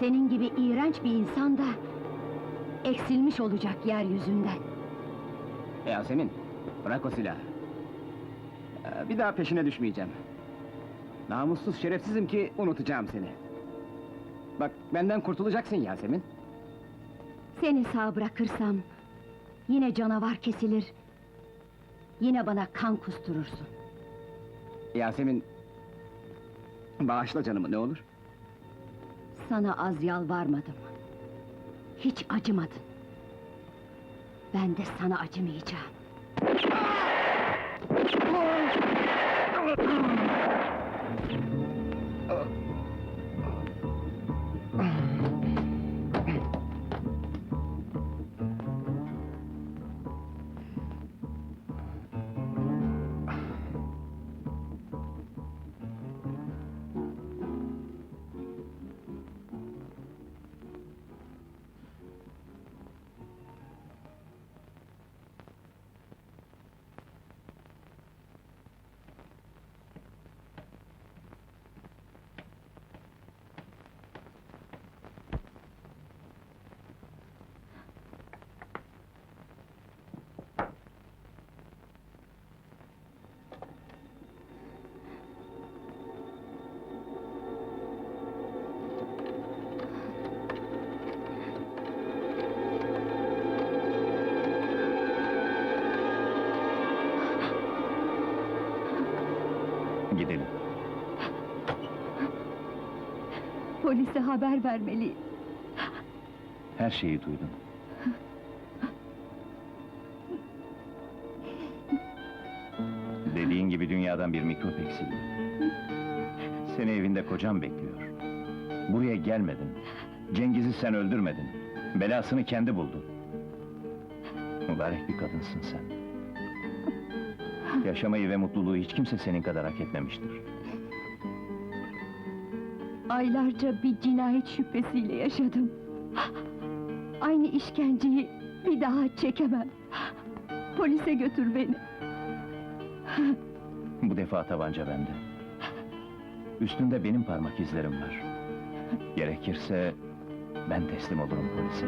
Senin gibi iğrenç bir insan da... ...eksilmiş olacak yeryüzünden. Yasemin, bırak o silahı. Ee, Bir daha peşine düşmeyeceğim. Namussuz şerefsizim ki unutacağım seni. Bak, benden kurtulacaksın Yasemin. Seni sağ bırakırsam... ...yine canavar kesilir... ...yine bana kan kusturursun. Yasemin... Bağışla canımı, ne olur? Sana az yalvarmadım. Hiç acımadın. Ben de sana acımayacağım. Gidelim. Polise haber vermeliyim. Her şeyi duydum. Dediğin gibi dünyadan bir mikrop eksildi. Seni evinde kocan bekliyor. Buraya gelmedin. Cengiz'i sen öldürmedin. Belasını kendi buldu. Mübarek bir kadınsın sen. Yaşamayı ve mutluluğu hiç kimse senin kadar hak etmemiştir. Aylarca bir cinayet şüphesiyle yaşadım. Aynı işkenceyi bir daha çekemem. Polise götür beni. Bu defa tabanca bende. Üstünde benim parmak izlerim var. Gerekirse ben teslim olurum polise.